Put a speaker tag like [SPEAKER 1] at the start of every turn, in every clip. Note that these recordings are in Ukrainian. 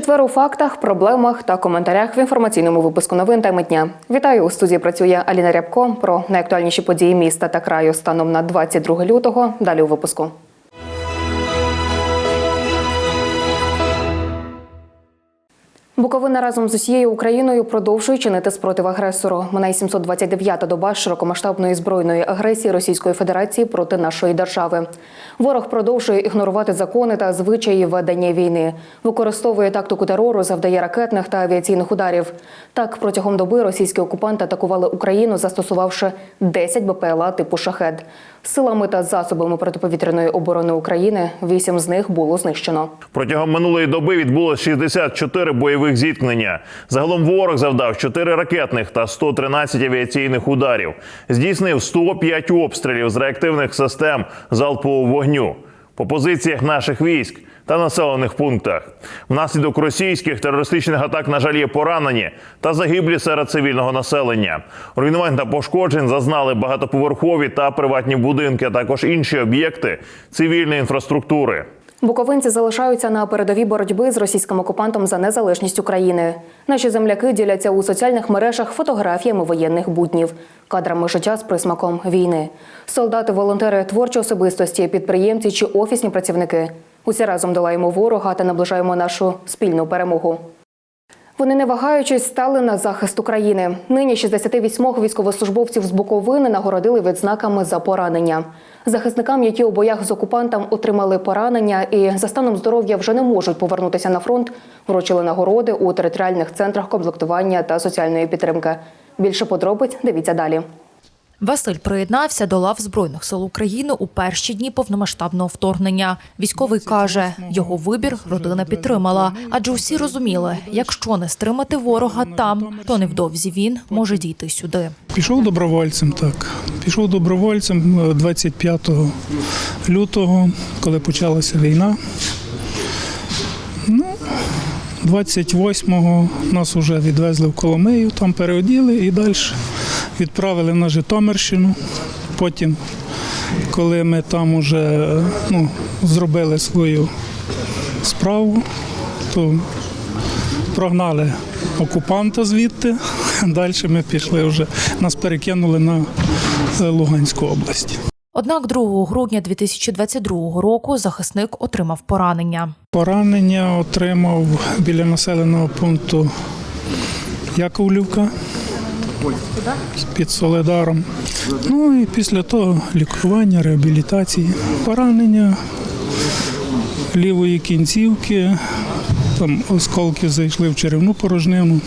[SPEAKER 1] Четвер у фактах, проблемах та коментарях в інформаційному випуску новин теми дня. Вітаю у студії. Працює Аліна Рябко про найактуальніші події міста та краю станом на 22 лютого. Далі у випуску. Буковина разом з усією Україною продовжує чинити спротив агресору. Минає 729-та доба широкомасштабної збройної агресії Російської Федерації проти нашої держави. Ворог продовжує ігнорувати закони та звичаї ведення війни, використовує тактику терору, завдає ракетних та авіаційних ударів. Так, протягом доби російські окупанти атакували Україну, застосувавши 10 БПЛА типу шахед. Силами та засобами протиповітряної оборони України вісім з них було знищено.
[SPEAKER 2] Протягом минулої доби відбулося 64 бойових зіткнення. Загалом ворог завдав 4 ракетних та 113 авіаційних ударів. Здійснив 105 обстрілів з реактивних систем залпового вогню по позиціях наших військ та населених пунктах. Внаслідок російських терористичних атак, на жаль, є поранені та загиблі серед цивільного населення. Руйнувань та пошкоджень зазнали багатоповерхові та приватні будинки, а також інші об'єкти цивільної інфраструктури.
[SPEAKER 1] Буковинці залишаються на передовій боротьби з російським окупантом за незалежність України. Наші земляки діляться у соціальних мережах фотографіями воєнних буднів, кадрами життя з присмаком війни. Солдати, волонтери, творчі особистості, підприємці чи офісні працівники. Усі разом долаємо ворога та наближаємо нашу спільну перемогу. Вони не вагаючись стали на захист України. Нині 68 військовослужбовців з Буковини нагородили відзнаками за поранення. Захисникам, які у боях з окупантом отримали поранення і за станом здоров'я вже не можуть повернутися на фронт, вручили нагороди у територіальних центрах комплектування та соціальної підтримки. Більше подробиць дивіться далі.
[SPEAKER 3] Василь приєднався до лав Збройних сил України у перші дні повномасштабного вторгнення. Військовий каже, його вибір родина підтримала, адже усі розуміли, якщо не стримати ворога там, то невдовзі він може дійти сюди.
[SPEAKER 4] Пішов добровольцем, так. Пішов добровольцем е, 25 лютого, коли почалася війна. Ну, 28-го нас вже відвезли в Коломию, там переоділи і далі відправили на Житомирщину. Потім, коли ми там вже ну, зробили свою справу, то прогнали окупанта звідти. Далі ми пішли вже, нас перекинули на е, Луганську область.
[SPEAKER 3] Однак 2 грудня 2022 року захисник отримав поранення.
[SPEAKER 4] Поранення отримав біля населеного пункту Яковлівка під Соледаром. Ну і після того лікування, реабілітації, поранення лівої кінцівки, там осколки зайшли в черевну порожнину,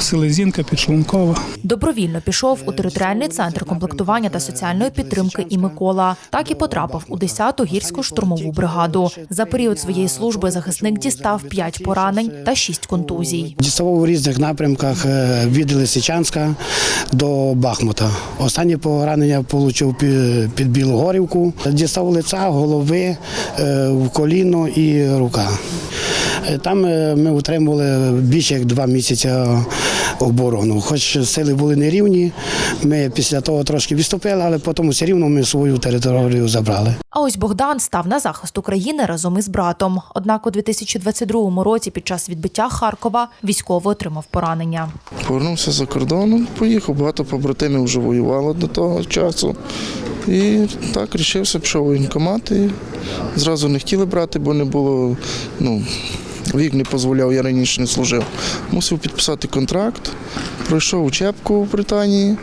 [SPEAKER 4] селезінка підшлункова.
[SPEAKER 3] Добровільно пішов у територіальний центр комплектування та соціальної підтримки і Микола. Так і потрапив у 10-ту гірську штурмову бригаду. За період своєї служби захисник дістав 5 поранень та 6 контузій.
[SPEAKER 5] Діставав у різних напрямках е, від Лисичанська до Бахмута. Останнє поранення отримав під Білогорівку. Дістав лиця, голови, е, в коліно і рука. Е, Там ми утримували більше як два місяці оборону. Хоч сили були нерівні, ми після того трошки відступили, але потім все рівно ми свою територію забрали.
[SPEAKER 3] А ось Богдан став на захист України разом із братом. Однак у 2022 році, під час відбиття Харкова, військовий отримав поранення.
[SPEAKER 6] Повернувся за кордоном, поїхав, багато побратимів вже воювало до того часу. І так рішився, пішов воєнкомат і зразу не хотіли брати, бо не було, ну, вік не дозволяв, я раніше не служив. Мусив підписати контракт, пройшов учебку в Британії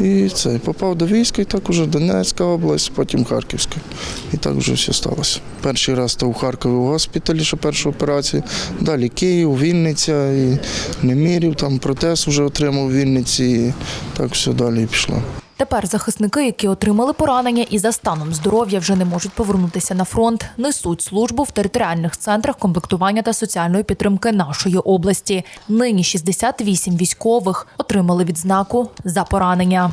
[SPEAKER 6] і це, попав до війська, і так уже Донецька область, потім Харківська. І так вже все сталося. Перший раз то у Харкові у госпіталі, що першу операцію, далі Київ, Вінниця, і Немірів, там протез вже отримав у Вінниці, і так все далі пішло.
[SPEAKER 3] Тепер захисники, які отримали поранення і за станом здоров'я вже не можуть повернутися на фронт, несуть службу в територіальних центрах комплектування та соціальної підтримки нашої області. Нині 68 військових отримали відзнаку за поранення.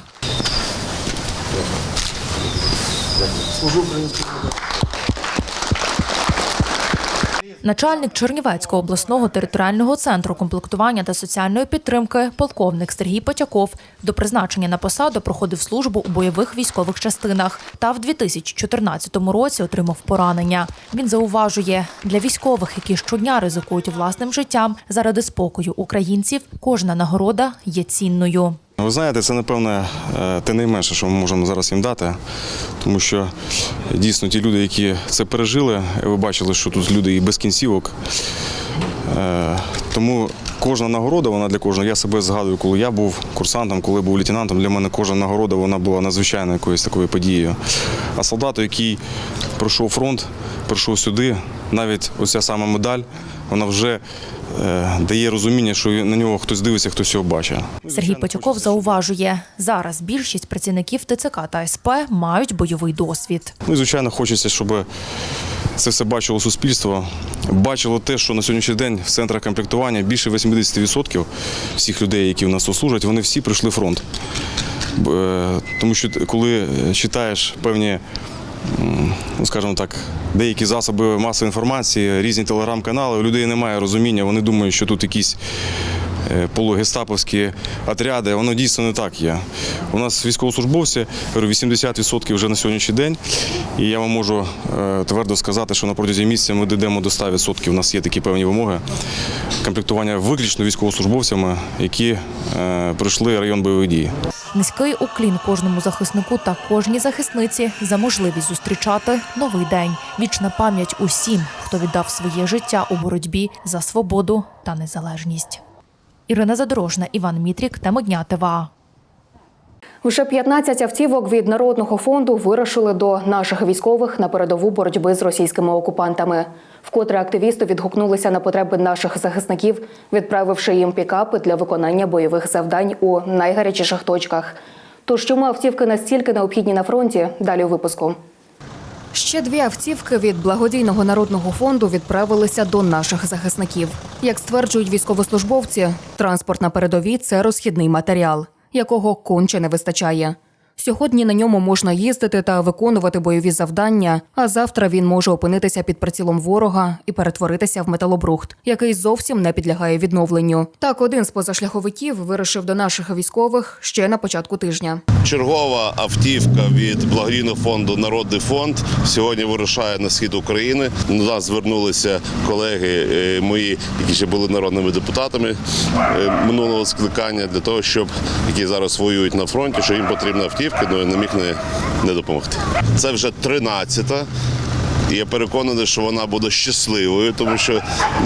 [SPEAKER 3] Начальник Чернівецького обласного територіального центру комплектування та соціальної підтримки, полковник Сергій Потяков, до призначення на посаду проходив службу у бойових військових частинах та в 2014 році отримав поранення. Він зауважує, для військових, які щодня ризикують власним життям заради спокою українців, кожна нагорода є цінною.
[SPEAKER 7] Ви знаєте, це напевне е, те найменше, що ми можемо зараз їм дати, тому що дійсно ті люди, які це пережили, ви бачили, що тут люди і без кінцівок. Е, Тому кожна нагорода, вона для кожного. Я себе згадую, коли я був курсантом, коли був лейтенантом. Для мене кожна нагорода вона була надзвичайно якоюсь такою подією. А солдату, який пройшов фронт, прийшов сюди, навіть оця сама медаль, вона вже е, дає розуміння, що на нього хтось дивиться, хтось його бачить.
[SPEAKER 3] Сергій Потяков зауважує, зараз більшість працівників ТЦК та СП мають бойовий досвід.
[SPEAKER 7] Ну і звичайно, хочеться, щоб це все бачило суспільство, бачило те, що на сьогоднішній день в центрах комплектування більше 80% всіх людей, які в нас служать, вони всі пройшли фронт. Е, Тому що коли е, читаєш певні, скажімо так, деякі засоби масової інформації, різні телеграм-канали, у людей немає розуміння, вони думають, що тут якісь е, полугестаповські отряди, воно дійсно не так є. У нас військовослужбовці, говорю, 80% вже на сьогоднішній день. І я вам можу е, твердо сказати, що на протязі місяця ми дійдемо до 100%. У нас є такі певні вимоги. Комплектування виключно військовослужбовцями, які е, пройшли район бойових дій.
[SPEAKER 3] Низький уклін кожному захиснику та кожній захисниці за можливість зустрічати новий день. Вічна пам'ять усім, хто віддав своє життя у боротьбі за свободу та незалежність. Ірина Задорожна, Іван Мітрік, тема дня ТВА.
[SPEAKER 1] Вже 15 автівок від народного фонду вирушили до наших військових на передову боротьби з російськими окупантами. Вкотре активісти відгукнулися на потреби наших захисників, відправивши їм пікапи для виконання бойових завдань у найгарячіших точках. Тож чому автівки настільки необхідні на фронті? Далі у випуску. Ще дві автівки від благодійного народного фонду відправилися до наших захисників. Як стверджують військовослужбовці, транспорт на передовій це розхідний матеріал, якого конче не вистачає. Сьогодні на ньому можна їздити та виконувати бойові завдання, а завтра він може опинитися під прицілом ворога і перетворитися в металобрухт, який зовсім не підлягає відновленню. Так, один з позашляховиків вирушив до наших військових ще на початку тижня.
[SPEAKER 8] Чергова автівка від благодійного фонду Народний фонд сьогодні вирушає на схід України. До нас звернулися колеги е, мої, які ще були народними депутатами е, минулого скликання, для того, щоб які зараз воюють на фронті, що їм потрібна автівка, але я не міг не, не допомогти. Це вже 13-та. І я переконаний, що вона буде щасливою, тому що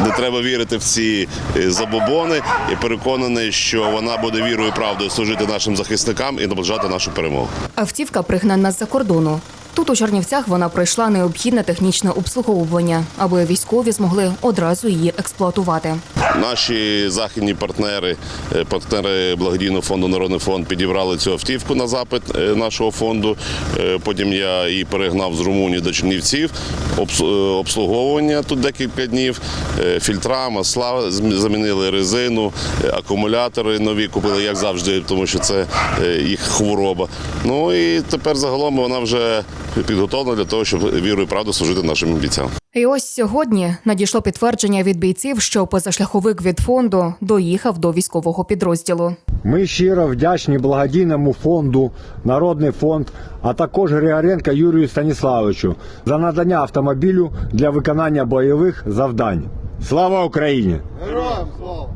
[SPEAKER 8] не треба вірити в ці е, забобони. Я переконаний, що вона буде вірою і правдою служити нашим захисникам і наближати нашу перемогу.
[SPEAKER 1] Автівка пригнана з-за кордону. Тут у Чернівцях вона пройшла необхідне технічне обслуговування, аби військові змогли одразу її експлуатувати.
[SPEAKER 8] Наші західні партнери, е, партнери благодійного фонду Народний фонд підібрали цю автівку на запит е, нашого фонду. Е, Потім я її перегнав з Румунії до Чернівців. Обслуговування тут декілька днів. Фільтра, масла замінили резину, акумулятори нові купили, як завжди, тому що це їх хвороба. Ну і тепер загалом вона вже підготовлена для того, щоб вірою і правду служити нашим бійцям.
[SPEAKER 1] І ось сьогодні надійшло підтвердження від бійців, що позашляховик від фонду доїхав до військового підрозділу.
[SPEAKER 9] Ми щиро вдячні благодійному фонду, Народний фонд, а також Григоренка Юрію Станіславовичу за надання автомобілю для виконання бойових завдань. Слава Україні!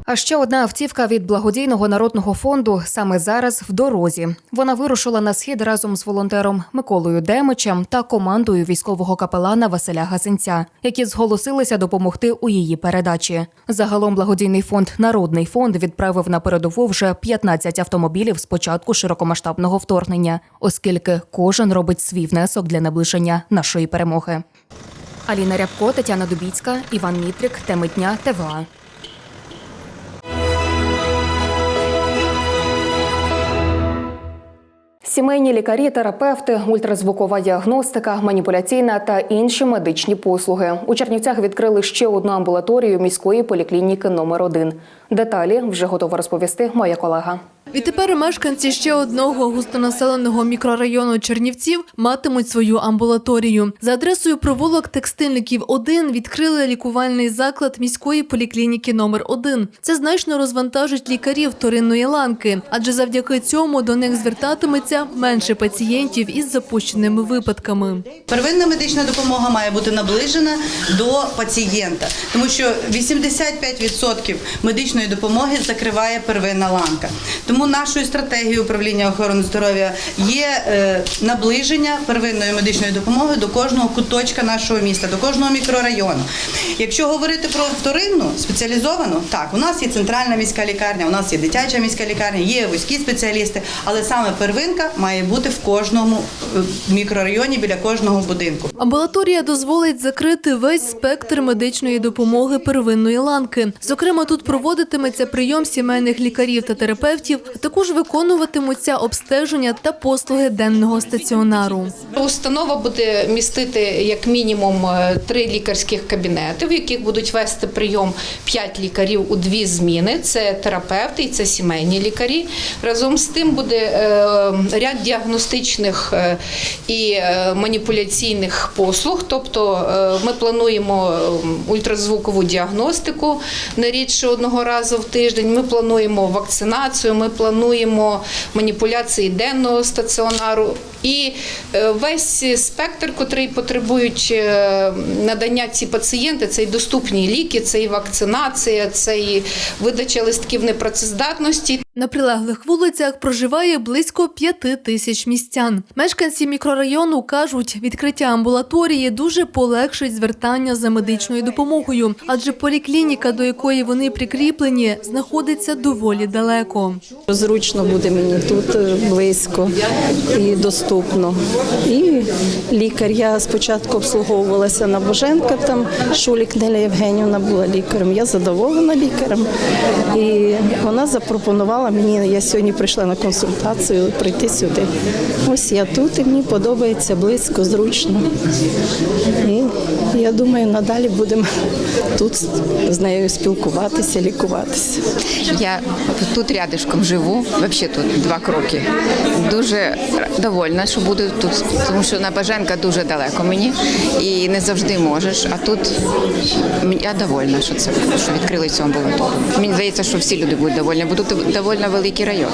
[SPEAKER 1] А ще одна автівка від благодійного народного фонду саме зараз в дорозі. Вона вирушила на схід разом з волонтером Миколою Демичем та командою військового капелана Василя Газинця, які зголосилися допомогти у її передачі. Загалом благодійний фонд Народний фонд відправив на передову вже 15 автомобілів з початку широкомасштабного вторгнення, оскільки кожен робить свій внесок для наближення нашої перемоги. Аліна Рябко, Тетяна Дубіцька, Іван Мітрик, Теми дня ТВА. Сімейні лікарі, терапевти, ультразвукова діагностика, маніпуляційна та інші медичні послуги. У Чернівцях відкрили ще одну амбулаторію міської поліклініки номер 1 Деталі вже готова розповісти моя колега.
[SPEAKER 10] Відтепер мешканці ще одного густонаселеного мікрорайону Чернівців матимуть свою амбулаторію. За адресою провулок текстильників 1 відкрили лікувальний заклад міської поліклініки номер 1 Це значно розвантажить лікарів вторинної ланки, адже завдяки цьому до них звертатиметься менше пацієнтів із запущеними випадками.
[SPEAKER 11] Первинна медична допомога має бути наближена до пацієнта, тому що 85% медичної допомоги закриває первинна ланка. Тому нашою стратегією управління охорони здоров'я є е, наближення первинної медичної допомоги до кожного куточка нашого міста, до кожного мікрорайону. Якщо говорити про вторинну спеціалізовану, так у нас є центральна міська лікарня, у нас є дитяча міська лікарня, є вузькі спеціалісти, але саме первинка має бути в кожному е, мікрорайоні біля кожного будинку.
[SPEAKER 10] Амбулаторія дозволить закрити весь спектр медичної допомоги первинної ланки. Зокрема, тут проводитиметься прийом сімейних лікарів та терапевтів, також виконуватимуться обстеження та послуги денного стаціонару.
[SPEAKER 12] Установа буде містити як мінімум е, три лікарських кабінети, в яких будуть вести прийом п'ять лікарів у дві зміни. Це терапевти і це сімейні лікарі. Разом з тим буде е, ряд діагностичних е, і маніпуляційних послуг. Тобто ми плануємо ультразвукову діагностику не рідше одного разу в тиждень. Ми плануємо вакцинацію, ми плануємо маніпуляції денного стаціонару. І е, весь спектр, котрий потребують е, надання ці пацієнти, це і доступні ліки, це і вакцинація, це і видача листків непрацездатності.
[SPEAKER 10] На прилеглих вулицях проживає близько п'яти тисяч містян. Мешканці мікрорайону кажуть, відкриття амбулаторії дуже полегшить звертання за медичною допомогою, адже поліклініка, до якої вони прикріплені, знаходиться доволі далеко.
[SPEAKER 13] Зручно буде мені тут е, близько і доступно. І лікар. Я спочатку обслуговувалася на Боженка, там Шулік Неля Євгенівна була лікарем. Я задоволена лікарем. І вона запропонувала мені, я сьогодні прийшла на консультацію, прийти сюди. Ось я тут і мені подобається близько, зручно. І я думаю, надалі будемо тут з нею спілкуватися, лікуватися.
[SPEAKER 14] Я тут рядышком живу, взагалі тут два кроки. Дуже довольна, що буду тут, тому що на Баженка дуже далеко мені і не завжди можеш. А тут я довольна, що це що відкрили цю амбулаторію. Мені здається, що всі люди будуть довольні, бо тут довольно великий район.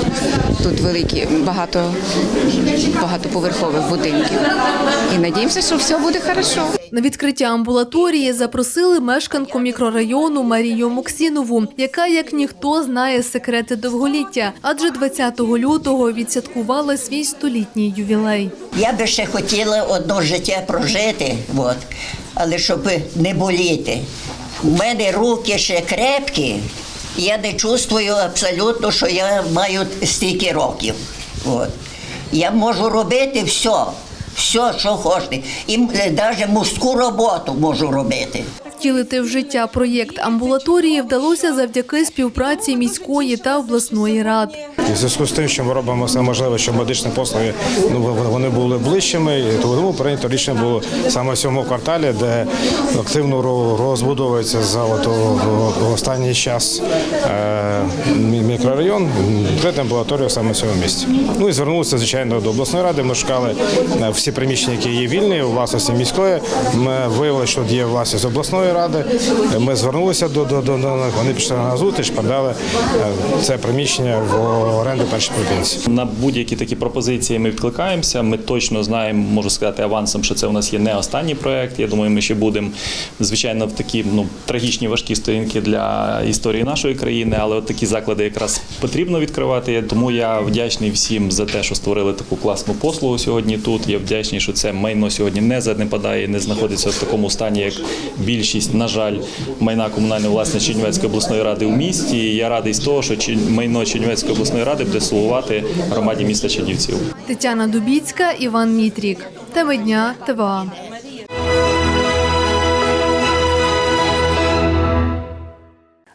[SPEAKER 14] Тут великі, багато багатоповерхових будинків. І надіємося, що все буде хорошо.
[SPEAKER 10] На відкриття амбулаторії запросили мешканку мікрорайону Марію Моксінову, яка як ніхто знає секрети довголіття, адже 20 лютого відсвяткувала свій столітній ювілей.
[SPEAKER 15] Я би ще хотіла одно життя прожити, от, але щоб не боліти. У мене руки ще крепкі, я не чувствую абсолютно, що я маю стільки років. От. Я можу робити все, все, що хочете. І навіть мужську роботу можу робити.
[SPEAKER 10] Втілити в життя проєкт амбулаторії вдалося завдяки співпраці міської та обласної рад.
[SPEAKER 16] І в зв'язку з тим, що ми робимо все можливе, щоб медичні послуги ну вони були ближчими, і тому прийнято рішення було саме в цьому кварталі, де активно розбудовується за от, о- останній час е, мікрорайон, відкрити амбулаторію саме в цьому місці. Ну і звернулися звичайно до обласної ради. Ми шукали е, всі приміщення, які є вільні у власності міської. Ми виявили, що є власність обласної ради. Ми звернулися до, до, них. Вони пішли на зустріч, передали е, це приміщення в оренду першій провінції.
[SPEAKER 17] На будь-які такі пропозиції ми відкликаємося. Ми точно знаємо, можу сказати авансом, що це у нас є не останній проект. Я думаю, ми ще будемо звичайно в такі ну трагічні важкі сторінки для історії нашої країни, але от такі заклади якраз потрібно відкривати. Тому я вдячний всім за те, що створили таку класну послугу сьогодні. Тут я вдячний, що це майно сьогодні не занепадає, не знаходиться в такому стані, як більшість, на жаль, майна комунальної власності Чернівецької обласної ради у місті. Я радий з того, що майно Чернівецької обласної ради буде слугувати громаді міста Чернівців.
[SPEAKER 10] Тетяна Дубіцька, Іван Мітрік. Теми дня ТВА.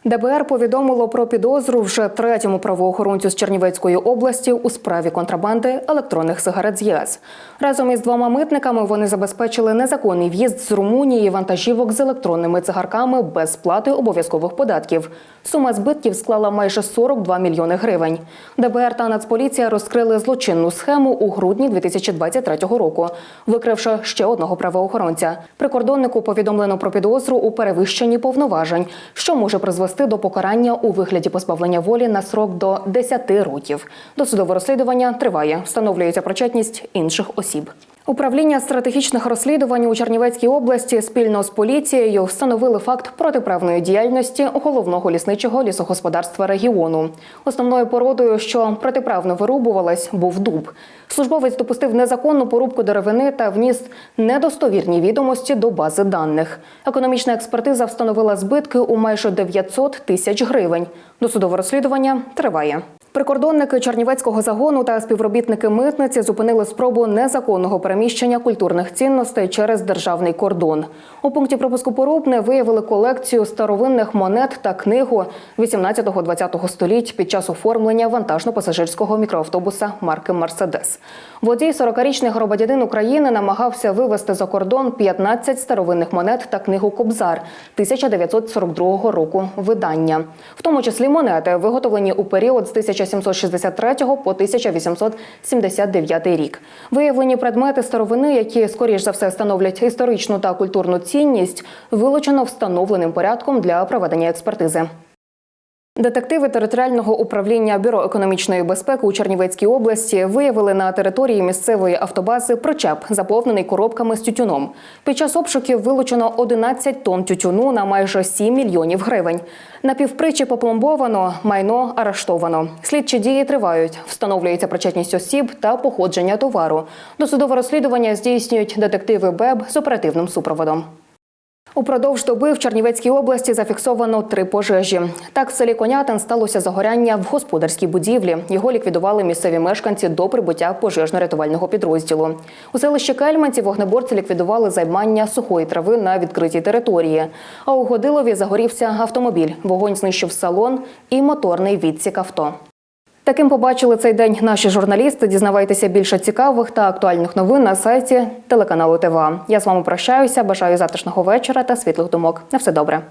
[SPEAKER 1] ДБР повідомило про підозру вже третьому правоохоронцю з Чернівецької області у справі контрабанди електронних сигарет з ЄС. Разом із двома митниками вони забезпечили незаконний в'їзд з Румунії вантажівок з електронними цигарками без сплати обов'язкових податків. Сума збитків склала майже 42 мільйони гривень. ДБР та Нацполіція розкрили злочинну схему у грудні 2023 року, викривши ще одного правоохоронця. Прикордоннику повідомлено про підозру у перевищенні повноважень, що може призвести до покарання у вигляді позбавлення волі на срок до 10 років. Досудове розслідування триває. Встановлюється причетність інших осіб. Управління стратегічних розслідувань у Чернівецькій області спільно з поліцією встановили факт протиправної діяльності головного лісничого лісогосподарства регіону. Основною породою, що протиправно вирубувалась, був дуб. Службовець допустив незаконну порубку деревини та вніс недостовірні відомості до бази даних. Економічна експертиза встановила збитки у майже 900 тисяч гривень. Досудове розслідування триває. Прикордонники Чернівецького загону та співробітники митниці зупинили спробу незаконного переміщення культурних цінностей через державний кордон. У пункті пропуску порубне виявили колекцію старовинних монет та книгу 18-20 століть під час оформлення вантажно-пасажирського мікроавтобуса марки Мерседес. Водій 40-річний громадянин України намагався вивезти за кордон 15 старовинних монет та книгу Кобзар 1942 року видання, в тому числі монети, виготовлені у період з 1763 по 1879 рік. Виявлені предмети старовини, які скоріш за все становлять історичну та культурну цінність, вилучено встановленим порядком для проведення експертизи. Детективи територіального управління Бюро економічної безпеки у Чернівецькій області виявили на території місцевої автобази причеп, заповнений коробками з тютюном. Під час обшуків вилучено 11 тонн тютюну на майже 7 мільйонів гривень. На півпричі попломбовано, майно арештовано. Слідчі дії тривають. Встановлюється причетність осіб та походження товару. Досудове розслідування здійснюють детективи БЕБ з оперативним супроводом. Упродовж доби в Чернівецькій області зафіксовано три пожежі. Так, в селі Конятин сталося загоряння в господарській будівлі. Його ліквідували місцеві мешканці до прибуття пожежно-рятувального підрозділу. У селищі Кельменці вогнеборці ліквідували займання сухої трави на відкритій території. А у Годилові загорівся автомобіль. Вогонь знищив салон і моторний відсік авто. Таким побачили цей день наші журналісти. Дізнавайтеся більше цікавих та актуальних новин на сайті телеканалу ТВА. Я з вами прощаюся. Бажаю затишного вечора та світлих думок. На все добре.